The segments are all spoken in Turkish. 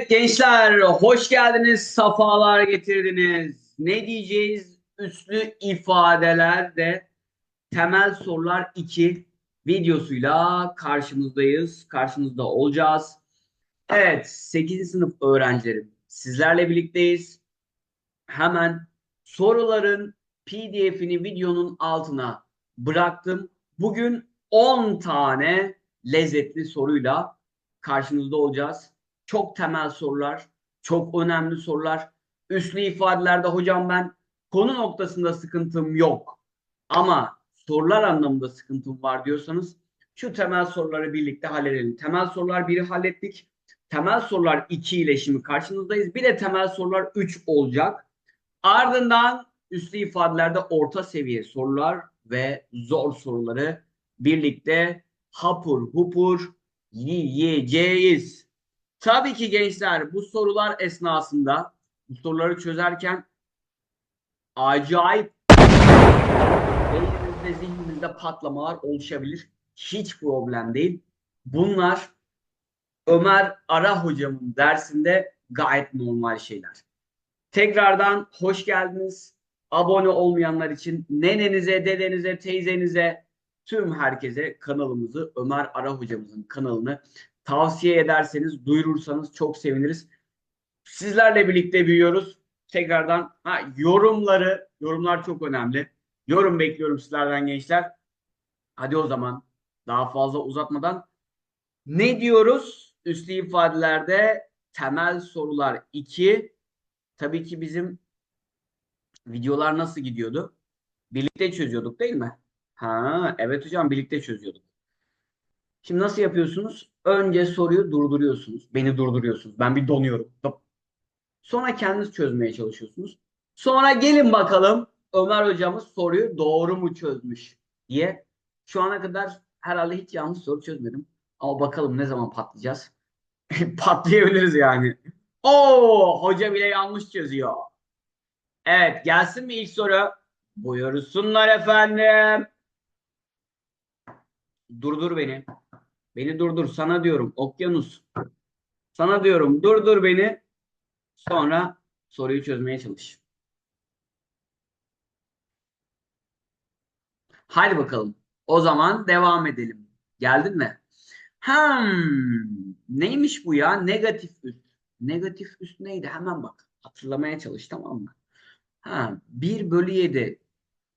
Evet gençler hoş geldiniz, safalar getirdiniz. Ne diyeceğiz? Üslü ifadelerde temel sorular 2 videosuyla karşınızdayız. Karşınızda olacağız. Evet 8. sınıf öğrencilerim sizlerle birlikteyiz. Hemen soruların PDF'ini videonun altına bıraktım. Bugün 10 tane lezzetli soruyla karşınızda olacağız. Çok temel sorular, çok önemli sorular. Üslü ifadelerde hocam ben konu noktasında sıkıntım yok. Ama sorular anlamında sıkıntım var diyorsanız şu temel soruları birlikte halledelim. Temel sorular 1'i hallettik. Temel sorular 2 ile şimdi karşınızdayız. Bir de temel sorular 3 olacak. Ardından üslü ifadelerde orta seviye sorular ve zor soruları birlikte hapur hupur yiyeceğiz. Tabii ki gençler bu sorular esnasında bu soruları çözerken acayip beyninizde zihninizde patlamalar oluşabilir. Hiç problem değil. Bunlar Ömer Ara hocamın dersinde gayet normal şeyler. Tekrardan hoş geldiniz. Abone olmayanlar için nenenize, dedenize, teyzenize, tüm herkese kanalımızı Ömer Ara hocamızın kanalını tavsiye ederseniz, duyurursanız çok seviniriz. Sizlerle birlikte büyüyoruz. Tekrardan ha, yorumları, yorumlar çok önemli. Yorum bekliyorum sizlerden gençler. Hadi o zaman daha fazla uzatmadan ne diyoruz? Üslü ifadelerde temel sorular 2. Tabii ki bizim videolar nasıl gidiyordu? Birlikte çözüyorduk değil mi? Ha, evet hocam birlikte çözüyorduk. Şimdi nasıl yapıyorsunuz? Önce soruyu durduruyorsunuz. Beni durduruyorsunuz. Ben bir donuyorum. Sonra kendiniz çözmeye çalışıyorsunuz. Sonra gelin bakalım Ömer hocamız soruyu doğru mu çözmüş diye. Şu ana kadar herhalde hiç yanlış soru çözmedim. Ama bakalım ne zaman patlayacağız. Patlayabiliriz yani. Oo, hoca bile yanlış çözüyor. Evet, gelsin mi ilk soru? Buyursunlar efendim. Durdur beni. Beni durdur. Sana diyorum. Okyanus. Sana diyorum. Durdur beni. Sonra soruyu çözmeye çalış. Hadi bakalım. O zaman devam edelim. Geldin mi? Hmm, neymiş bu ya? Negatif üst. Negatif üst neydi? Hemen bak. Hatırlamaya çalış tamam mı? Ha, 1 bölü 7.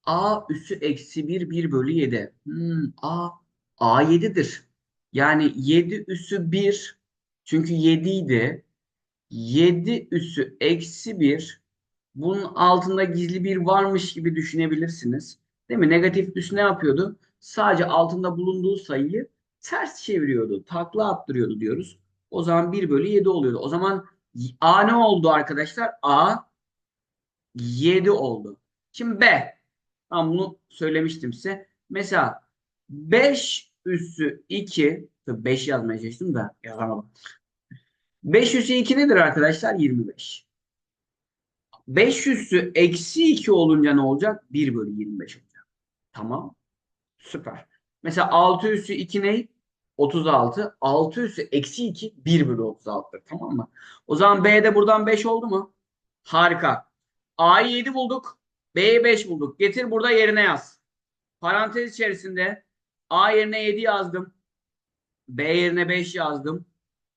A üssü eksi 1 1 bölü 7. Hmm, A A 7'dir. Yani 7 üssü 1 çünkü 7 idi. 7 üssü eksi 1 bunun altında gizli bir varmış gibi düşünebilirsiniz. Değil mi? Negatif üs ne yapıyordu? Sadece altında bulunduğu sayıyı ters çeviriyordu. Takla attırıyordu diyoruz. O zaman 1 bölü 7 oluyordu. O zaman A ne oldu arkadaşlar? A 7 oldu. Şimdi B. Ben bunu söylemiştim size. Mesela 5 üssü 2 tabii 5 yazmaya çalıştım da yazamadım. 5 üssü 2 nedir arkadaşlar? 25. 5 üssü eksi 2 olunca ne olacak? 1 bölü 25 olacak. Tamam. Süper. Mesela 6 üssü 2 ne? 36. 6 üssü eksi 2 1 bölü 36'dır. Tamam mı? O zaman B'de buradan 5 oldu mu? Harika. A'yı 7 bulduk. B'yi 5 bulduk. Getir burada yerine yaz. Parantez içerisinde A yerine 7 yazdım. B yerine 5 yazdım.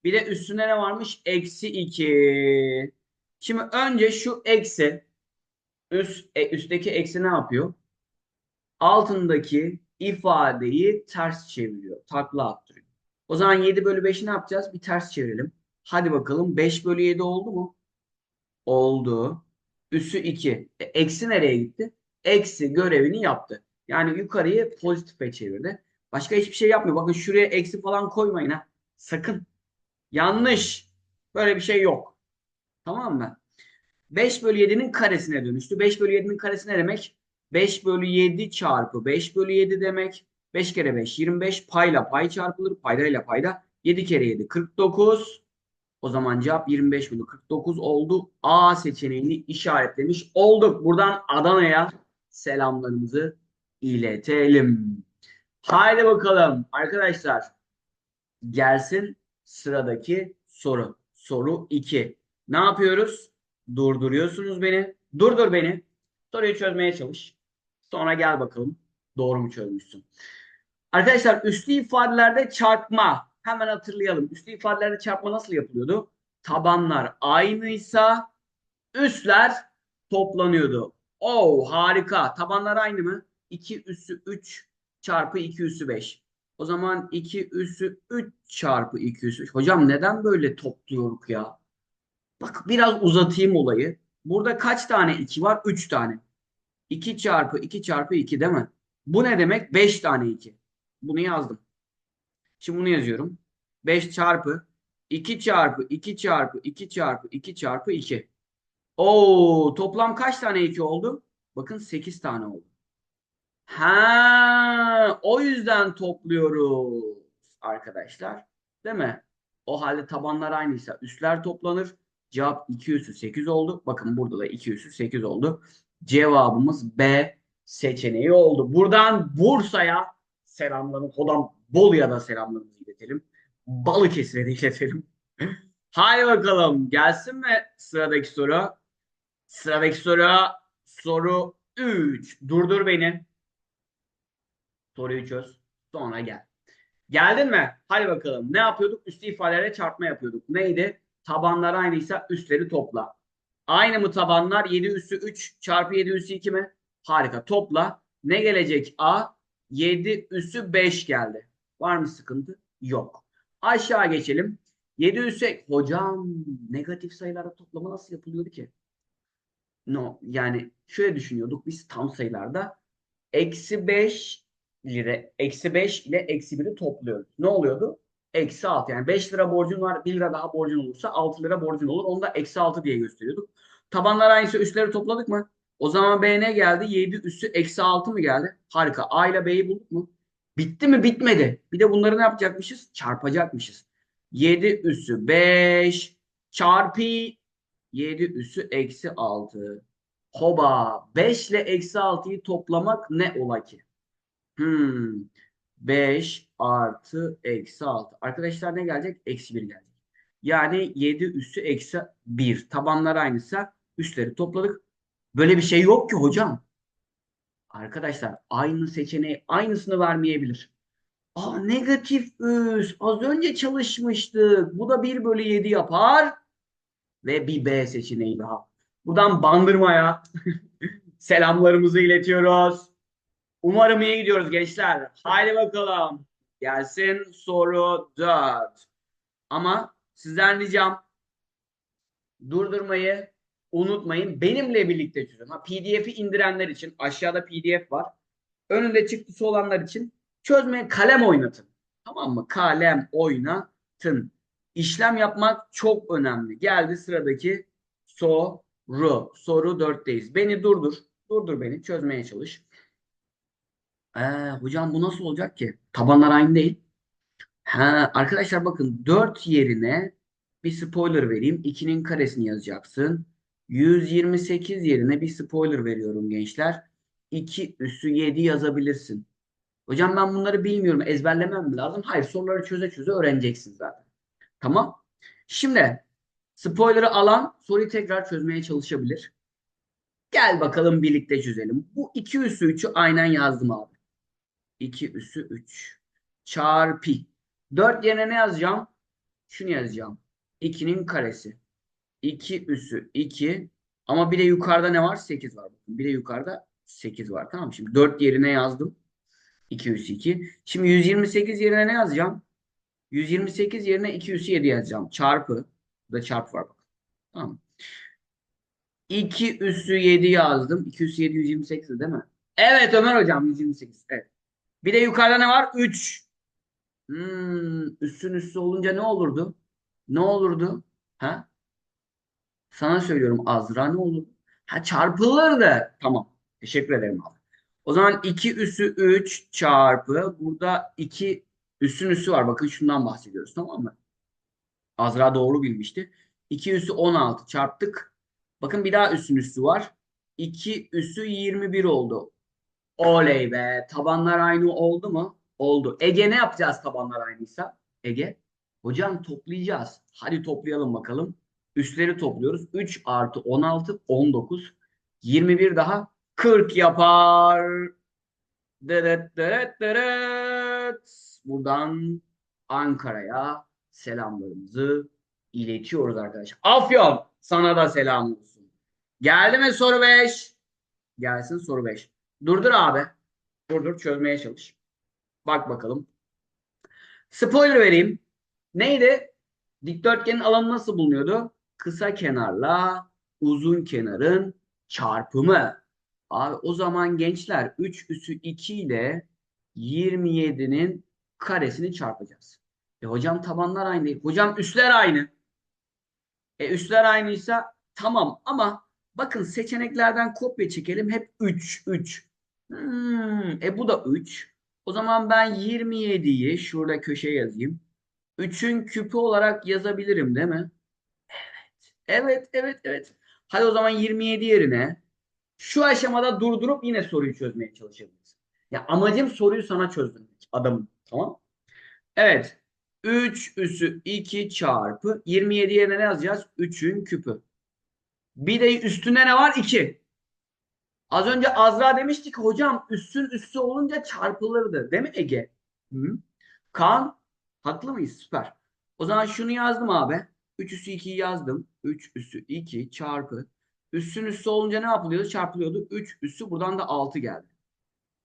Bir de üstünde ne varmış? Eksi 2. Şimdi önce şu eksi üst, e, üstteki eksi ne yapıyor? Altındaki ifadeyi ters çeviriyor. Takla attırıyor. O zaman 7 bölü 5'i ne yapacağız? Bir ters çevirelim. Hadi bakalım 5 bölü 7 oldu mu? Oldu. Üssü 2. E, eksi nereye gitti? Eksi görevini yaptı. Yani yukarıyı pozitife çevirdi. Başka hiçbir şey yapmıyor. Bakın şuraya eksi falan koymayın ha. Sakın. Yanlış. Böyle bir şey yok. Tamam mı? 5 bölü 7'nin karesine dönüştü. 5 bölü 7'nin karesi ne demek? 5 bölü 7 çarpı 5 bölü 7 demek. 5 kere 5 25 payla pay çarpılır. Paydayla payda 7 kere 7 49. O zaman cevap 25 bölü 49 oldu. A seçeneğini işaretlemiş olduk. Buradan Adana'ya selamlarımızı iletelim. Haydi bakalım arkadaşlar. Gelsin sıradaki soru. Soru 2. Ne yapıyoruz? Durduruyorsunuz beni. Durdur beni. Soruyu çözmeye çalış. Sonra gel bakalım. Doğru mu çözmüşsün? Arkadaşlar üslü ifadelerde çarpma. Hemen hatırlayalım. Üslü ifadelerde çarpma nasıl yapılıyordu? Tabanlar aynıysa üsler toplanıyordu. Oo harika. Tabanlar aynı mı? 2 üssü 3 çarpı 2 üssü 5. O zaman 2 üssü 3 çarpı 2 üssü 5. Hocam neden böyle topluyoruz ya? Bak biraz uzatayım olayı. Burada kaç tane 2 var? 3 tane. 2 çarpı 2 çarpı 2 değil mi? Bu ne demek? 5 tane 2. Bunu yazdım. Şimdi bunu yazıyorum. 5 çarpı 2 çarpı 2 çarpı 2 çarpı 2 çarpı 2. Oo, toplam kaç tane 2 oldu? Bakın 8 tane oldu. Ha, o yüzden topluyoruz arkadaşlar. Değil mi? O halde tabanlar aynıysa üstler toplanır. Cevap 2 üssü 8 oldu. Bakın burada da 2 üssü 8 oldu. Cevabımız B seçeneği oldu. Buradan Bursa'ya selamlarımı, Hodam Bolu'ya da selamlarımızı iletelim. Balıkesir'e de iletelim. Hadi bakalım gelsin mi sıradaki soru? Sıradaki soru soru 3. Durdur beni. Soruyu çöz. Sonra gel. Geldin mi? Hadi bakalım. Ne yapıyorduk? Üstü ifadelere çarpma yapıyorduk. Neydi? Tabanlar aynıysa üstleri topla. Aynı mı tabanlar? 7 üssü 3 çarpı 7 üssü 2 mi? Harika. Topla. Ne gelecek? A. 7 üssü 5 geldi. Var mı sıkıntı? Yok. Aşağı geçelim. 7 üssü hocam negatif sayılarda toplama nasıl yapılıyordu ki? No, yani şöyle düşünüyorduk biz tam sayılarda eksi 5 lira eksi 5 ile eksi 1'i topluyoruz. Ne oluyordu? Eksi 6 yani 5 lira borcun var 1 lira daha borcun olursa 6 lira borcun olur. Onu da eksi 6 diye gösteriyorduk. Tabanlar aynısı üstleri topladık mı? O zaman B ne geldi? 7 üssü eksi 6 mı geldi? Harika. A ile B'yi bulduk mu? Bitti mi? Bitmedi. Bir de bunları ne yapacakmışız? Çarpacakmışız. 7 üssü 5 çarpı 7 üssü eksi 6. Hoba 5 ile eksi 6'yı toplamak ne ola ki? Hmm. 5 artı eksi 6. Arkadaşlar ne gelecek? Eksi 1 gelecek. Yani 7 üssü eksi 1. Tabanlar aynıysa üstleri topladık. Böyle bir şey yok ki hocam. Arkadaşlar aynı seçeneği aynısını vermeyebilir. Aa negatif üs. Az önce çalışmıştık. Bu da 1 bölü 7 yapar. Ve bir B seçeneği daha. Buradan Bandırma'ya selamlarımızı iletiyoruz. Umarım iyi gidiyoruz gençler. Haydi bakalım. Gelsin soru 4. Ama sizden ricam durdurmayı unutmayın. Benimle birlikte çözün. Ha, PDF'i indirenler için aşağıda PDF var. Önünde çıktısı olanlar için çözmeye kalem oynatın. Tamam mı? Kalem oynatın. İşlem yapmak çok önemli. Geldi sıradaki soru. Soru 4'teyiz. Beni durdur. Durdur beni. Çözmeye çalış. Hocam bu nasıl olacak ki? Tabanlar aynı değil. Ha, arkadaşlar bakın 4 yerine bir spoiler vereyim. 2'nin karesini yazacaksın. 128 yerine bir spoiler veriyorum gençler. 2 üssü 7 yazabilirsin. Hocam ben bunları bilmiyorum. Ezberlemem mi lazım? Hayır soruları çöze çöze öğreneceksin zaten. Tamam. Şimdi spoiler'ı alan soruyu tekrar çözmeye çalışabilir. Gel bakalım birlikte çözelim. Bu 2 üssü 3'ü aynen yazdım abi. 2 üssü 3 çarpı 4 yerine ne yazacağım? Şunu yazacağım. 2'nin karesi. 2 üssü 2 ama bir de yukarıda ne var? 8 var. Bir de yukarıda 8 var. Tamam Şimdi 4 yerine yazdım. 2 üssü 2. Şimdi 128 yerine ne yazacağım? 128 yerine 2 üssü 7 yazacağım. Çarpı. Burada çarpı var bak. Tamam 2 üssü 7 yazdım. 2 üssü 7 128 değil mi? Evet Ömer hocam 128. Evet. Bir de yukarıda ne var? 3. Hmm, üstün üstü olunca ne olurdu? Ne olurdu? Ha? Sana söylüyorum Azra ne olur? Ha çarpılırdı. Tamam. Teşekkür ederim abi. O zaman 2 üssü 3 çarpı burada 2 üstün üssü var. Bakın şundan bahsediyoruz tamam mı? Azra doğru bilmişti. 2 üssü 16 çarptık. Bakın bir daha üstün üssü var. 2 üssü 21 oldu. Oley be. Tabanlar aynı oldu mu? Oldu. Ege ne yapacağız tabanlar aynıysa? Ege. Hocam toplayacağız. Hadi toplayalım bakalım. Üstleri topluyoruz. 3 artı 16, 19. 21 daha 40 yapar. Dırıt dırıt dırıt. Buradan Ankara'ya selamlarımızı iletiyoruz arkadaşlar. Afyon sana da selam olsun. Geldi mi soru 5? Gelsin soru 5. Durdur abi. Durdur çözmeye çalış. Bak bakalım. Spoiler vereyim. Neydi? Dikdörtgenin alanı nasıl bulunuyordu? Kısa kenarla uzun kenarın çarpımı. Abi o zaman gençler 3 üssü 2 ile 27'nin karesini çarpacağız. E hocam tabanlar aynı değil. Hocam üsler aynı. E üsler aynıysa tamam ama bakın seçeneklerden kopya çekelim. Hep 3 3. Hmm, e bu da 3. O zaman ben 27'yi şurada köşeye yazayım. 3'ün küpü olarak yazabilirim değil mi? Evet. Evet, evet, evet. Hadi o zaman 27 yerine şu aşamada durdurup yine soruyu çözmeye çalışabiliriz. Ya amacım soruyu sana çözdürmek. Adamım. Tamam? Evet. 3 üssü 2 çarpı 27 yerine ne yazacağız? 3'ün küpü. Bir de üstünde ne var? 2. Az önce Azra demişti ki hocam üssün üssü olunca çarpılırdı. Değil mi Ege? Hı? Kaan haklı mıyız? Süper. O zaman şunu yazdım abi. 3 üssü 2'yi yazdım. 3 üssü 2 çarpı. Üssün üssü olunca ne yapılıyordu? Çarpılıyordu. 3 üssü buradan da 6 geldi.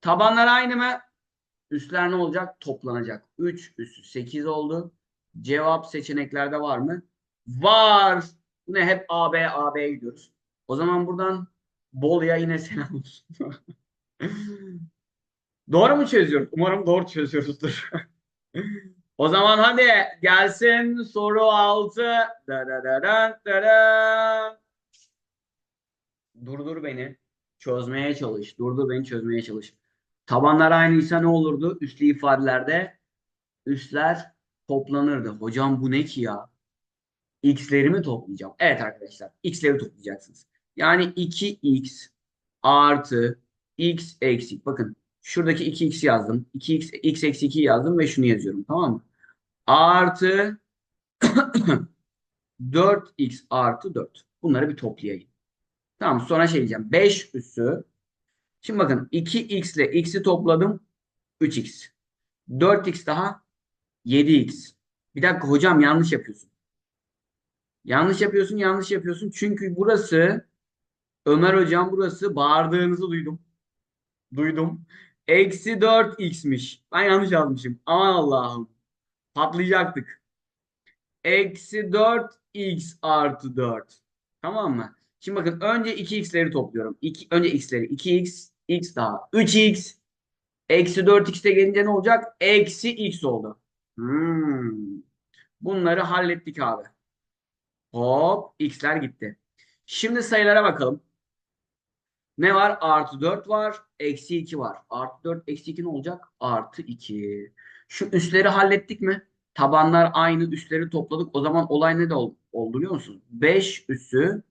Tabanlar aynı mı? Üsler ne olacak? Toplanacak. 3 üssü 8 oldu. Cevap seçeneklerde var mı? Var. Yine hep AB AB'ye gidiyoruz. O zaman buradan Bolu'ya yine selam olsun. doğru mu çözüyoruz? Umarım doğru çözüyoruzdur. o zaman hadi gelsin soru 6. Da da da da da da. Durdur beni. Çözmeye çalış. Durdur beni çözmeye çalış. Tabanlar aynıysa ne olurdu? Üslü ifadelerde üsler toplanırdı. Hocam bu ne ki ya? X'leri mi toplayacağım? Evet arkadaşlar. X'leri toplayacaksınız. Yani 2x artı x eksik. Bakın şuradaki 2x yazdım. 2x x eksi 2 yazdım ve şunu yazıyorum. Tamam mı? Artı 4x artı 4. Bunları bir toplayayım. Tamam sonra şey diyeceğim. 5 üssü. Şimdi bakın 2x ile x'i topladım. 3x. 4x daha 7x. Bir dakika hocam yanlış yapıyorsun. Yanlış yapıyorsun, yanlış yapıyorsun. Çünkü burası Ömer hocam burası bağırdığınızı duydum. Duydum. Eksi 4x'miş. Ben yanlış yazmışım. Aman Allah'ım. Patlayacaktık. Eksi 4x artı 4. Tamam mı? Şimdi bakın önce 2x'leri topluyorum. İki, önce x'leri. 2x, x daha. 3x. Eksi 4x'te gelince ne olacak? Eksi x oldu. Hmm. Bunları hallettik abi. Hop x'ler gitti. Şimdi sayılara bakalım. Ne var? Artı 4 var. Eksi 2 var. Artı 4 eksi 2 ne olacak? Artı 2. Şu üsleri hallettik mi? Tabanlar aynı. Üsleri topladık. O zaman olay ne de oldu, oldu biliyor musunuz? 5 üssü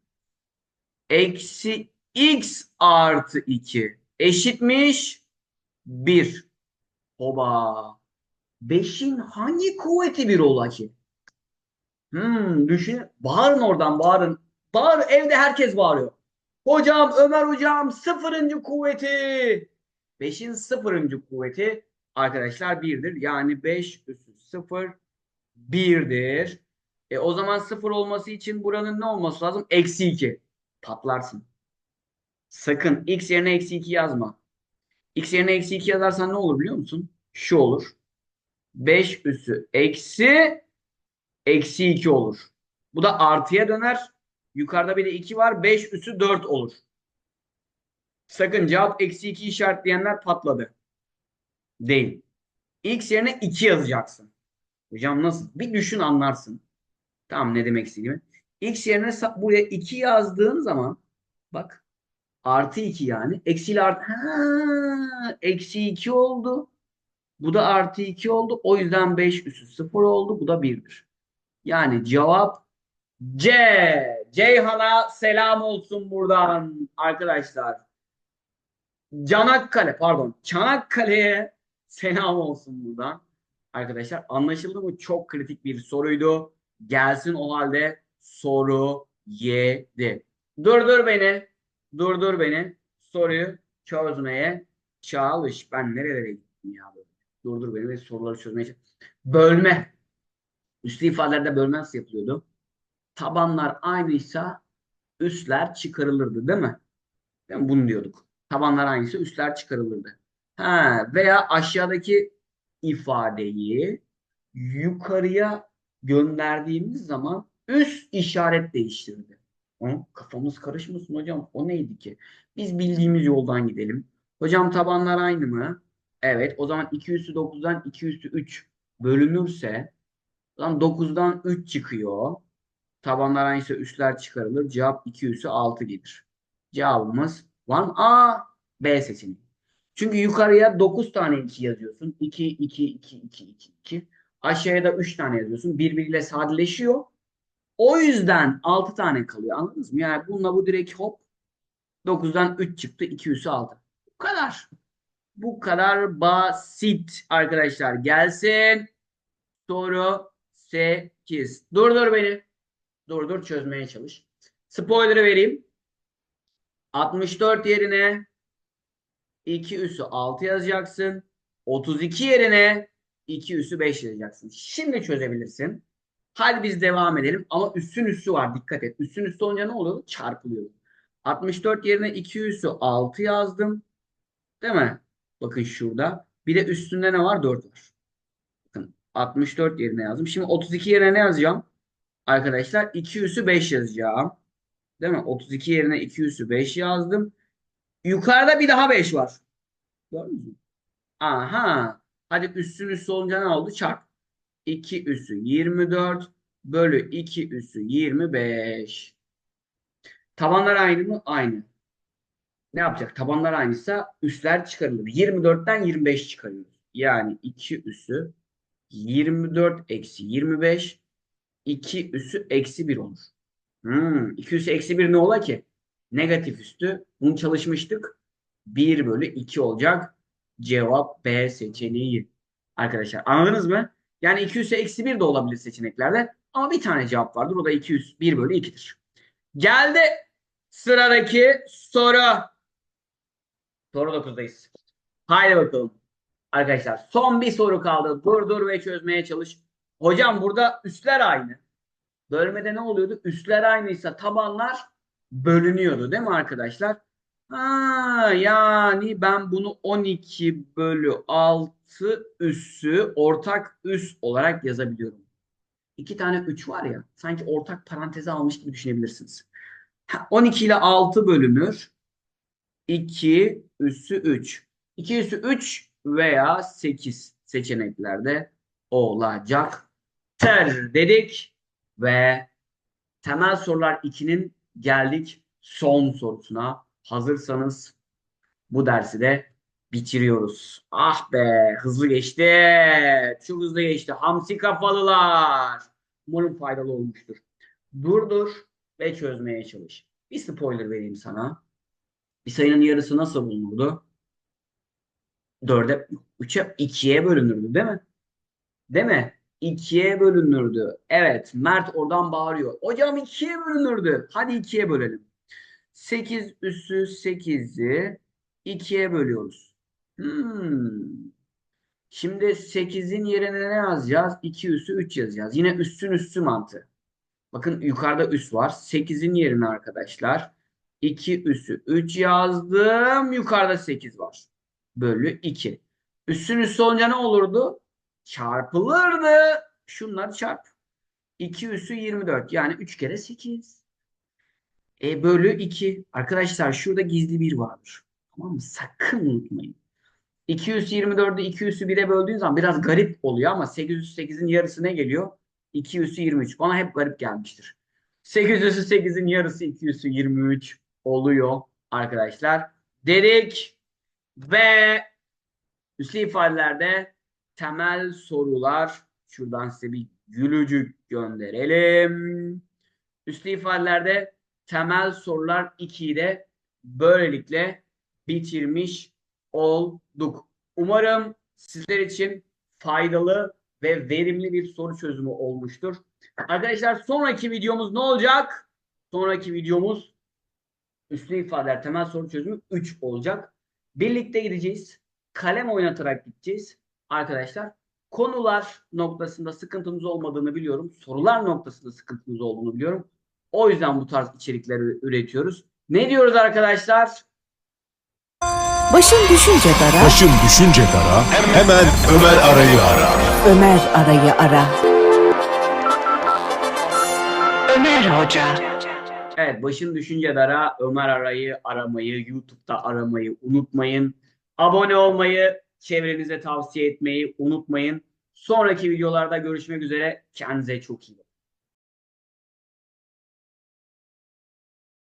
eksi x artı 2 eşitmiş 1. Oba. 5'in hangi kuvveti 1 ola ki? Hmm, düşün. Bağırın oradan bağırın. Bağır evde herkes bağırıyor. Hocam Ömer hocam sıfırıncı kuvveti. 5'in sıfırıncı kuvveti arkadaşlar 1'dir. Yani 5 üssü 0 1'dir. E, o zaman 0 olması için buranın ne olması lazım? Eksi 2. Patlarsın. Sakın x yerine eksi 2 yazma. x yerine eksi 2 yazarsan ne olur biliyor musun? Şu olur. 5 üssü eksi eksi 2 olur. Bu da artıya döner. Yukarıda bir de 2 var. 5 üssü 4 olur. Sakın cevap eksi 2 işaretleyenler patladı. Değil. X yerine 2 yazacaksın. Hocam nasıl? Bir düşün anlarsın. Tamam ne demek istediğimi. X yerine buraya 2 yazdığın zaman bak artı 2 yani. Eksi ile artı. Eksi 2 oldu. Bu da artı 2 oldu. O yüzden 5 üssü 0 oldu. Bu da 1'dir. Yani cevap C. Ceyhan'a selam olsun buradan arkadaşlar. Canakkale pardon. Çanakkale'ye selam olsun buradan. Arkadaşlar anlaşıldı mı? Çok kritik bir soruydu. Gelsin o halde soru 7. Durdur beni. Durdur beni. Soruyu çözmeye çalış. Ben nerelere gittim ya böyle? Durdur beni ve soruları çözmeye çalış. Bölme. Üslü ifadelerde bölme nasıl yapılıyordu? Tabanlar aynıysa üstler çıkarılırdı değil mi? Değil mi? Bunu diyorduk. Tabanlar aynıysa üstler çıkarılırdı. Ha, veya aşağıdaki ifadeyi yukarıya gönderdiğimiz zaman üst işaret değiştirdi. Hı? Kafamız karışmasın hocam. O neydi ki? Biz bildiğimiz yoldan gidelim. Hocam tabanlar aynı mı? Evet. O zaman 2 üstü 9'dan 2 üstü 3 bölünürse zaman 9'dan 3 çıkıyor. Tabanlar aynıysa üstler çıkarılır. Cevap 2 üstü 6 gelir. Cevabımız var mı? A, B seçeneği. Çünkü yukarıya 9 tane 2 yazıyorsun. 2, 2, 2, 2, 2, 2. Aşağıya da 3 tane yazıyorsun. Birbiriyle sadeleşiyor. O yüzden 6 tane kalıyor. Anladınız mı? Yani bununla bu direkt hop 9'dan 3 çıktı. 2 üstü 6. Bu kadar. Bu kadar basit arkadaşlar. Gelsin. Soru 8. Durdur beni. Durdur çözmeye çalış. Spoiler'ı vereyim. 64 yerine 2 üssü 6 yazacaksın. 32 yerine 2 üssü 5 yazacaksın. Şimdi çözebilirsin. Hadi biz devam edelim. Ama üssün üssü var. Dikkat et. Üssün üssü olunca ne oluyor? Çarpılıyor. 64 yerine 2 üssü 6 yazdım. Değil mi? Bakın şurada. Bir de üstünde ne var? 4 var. Bakın 64 yerine yazdım. Şimdi 32 yerine ne yazacağım? Arkadaşlar 2 üssü 5 yazacağım. Değil mi? 32 yerine 2 üssü 5 yazdım. Yukarıda bir daha 5 var. Gördünüz mü? Aha. Hadi üstün üstü olunca ne oldu? Çarp. 2 üssü 24 bölü 2 üssü 25. Tabanlar aynı mı? Aynı. Ne yapacak? Tabanlar aynıysa üstler çıkarılır. 24'ten 25 çıkarıyoruz. Yani 2 üssü 24 eksi 25 2 üssü eksi 1 olur. Hmm, 2 üssü eksi 1 ne ola ki? Negatif üstü. Bunu çalışmıştık. 1 bölü 2 olacak. Cevap B seçeneği. Arkadaşlar anladınız mı? Yani 2 üssü eksi 1 de olabilir seçeneklerde. Ama bir tane cevap vardır. O da 2 üssü 1 bölü 2'dir. Geldi sıradaki soru. Soru 9'dayız. Haydi bakalım. Arkadaşlar son bir soru kaldı. Durdur ve çözmeye çalış. Hocam burada üstler aynı. Bölmede ne oluyordu? Üstler aynıysa tabanlar bölünüyordu değil mi arkadaşlar? Ha, yani ben bunu 12 bölü 6 üssü ortak üs olarak yazabiliyorum. İki tane 3 var ya sanki ortak paranteze almış gibi düşünebilirsiniz. Ha, 12 ile 6 bölünür. 2 üssü 3. 2 üssü 3 veya 8 seçeneklerde olacaktır dedik ve temel sorular 2'nin geldik son sorusuna. Hazırsanız bu dersi de bitiriyoruz. Ah be hızlı geçti. Çok hızlı geçti. Hamsi kafalılar. Umarım faydalı olmuştur. Durdur ve çözmeye çalış. Bir spoiler vereyim sana. Bir sayının yarısı nasıl bulunurdu? 4'e, 3'e, 2'ye bölünürdü değil mi? Değil mi? 2'ye bölünürdü. Evet, Mert oradan bağırıyor. Hocam 2'ye bölünürdü. Hadi 2'ye bölelim. 8 üssü 8'i 2'ye bölüyoruz. Hmm. Şimdi 8'in yerine ne yazacağız? 2 üssü 3 yazacağız. Yine üstün üssü mantığı. Bakın yukarıda üs var. 8'in yerine arkadaşlar 2 üssü 3 yazdım. Yukarıda 8 var. Bölü 2. Üssün üssü olunca ne olurdu? Çarpılırdı. Şunları çarp. 2 üssü 24. Yani 3 kere 8. E bölü 2. Arkadaşlar şurada gizli bir vardır. Tamam mı? Sakın unutmayın. 224'ü 2 üssü 1'e böldüğün zaman biraz garip oluyor ama 808'in yarısı ne geliyor? 2 üssü 23. Bana hep garip gelmiştir. 8 üssü 8'in yarısı 2 üssü 23 oluyor arkadaşlar. Dedik ve üslü ifadelerde temel sorular şuradan size bir gülücük gönderelim. Üslü ifadelerde temel sorular 2'yi de böylelikle bitirmiş olduk. Umarım sizler için faydalı ve verimli bir soru çözümü olmuştur. Arkadaşlar sonraki videomuz ne olacak? Sonraki videomuz üslü ifadeler temel soru çözümü 3 olacak. Birlikte gideceğiz. Kalem oynatarak gideceğiz. Arkadaşlar konular noktasında sıkıntımız olmadığını biliyorum. Sorular noktasında sıkıntımız olduğunu biliyorum. O yüzden bu tarz içerikleri üretiyoruz. Ne diyoruz arkadaşlar? Başın düşünce dara, Başın düşünce dara, hemen Ömer Aray'ı ara. Ömer arayı ara. Ömer Hoca. Evet, başın düşünce dara Ömer Aray'ı aramayı, YouTube'da aramayı unutmayın. Abone olmayı, çevrenize tavsiye etmeyi unutmayın. Sonraki videolarda görüşmek üzere. Kendinize çok iyi bakın.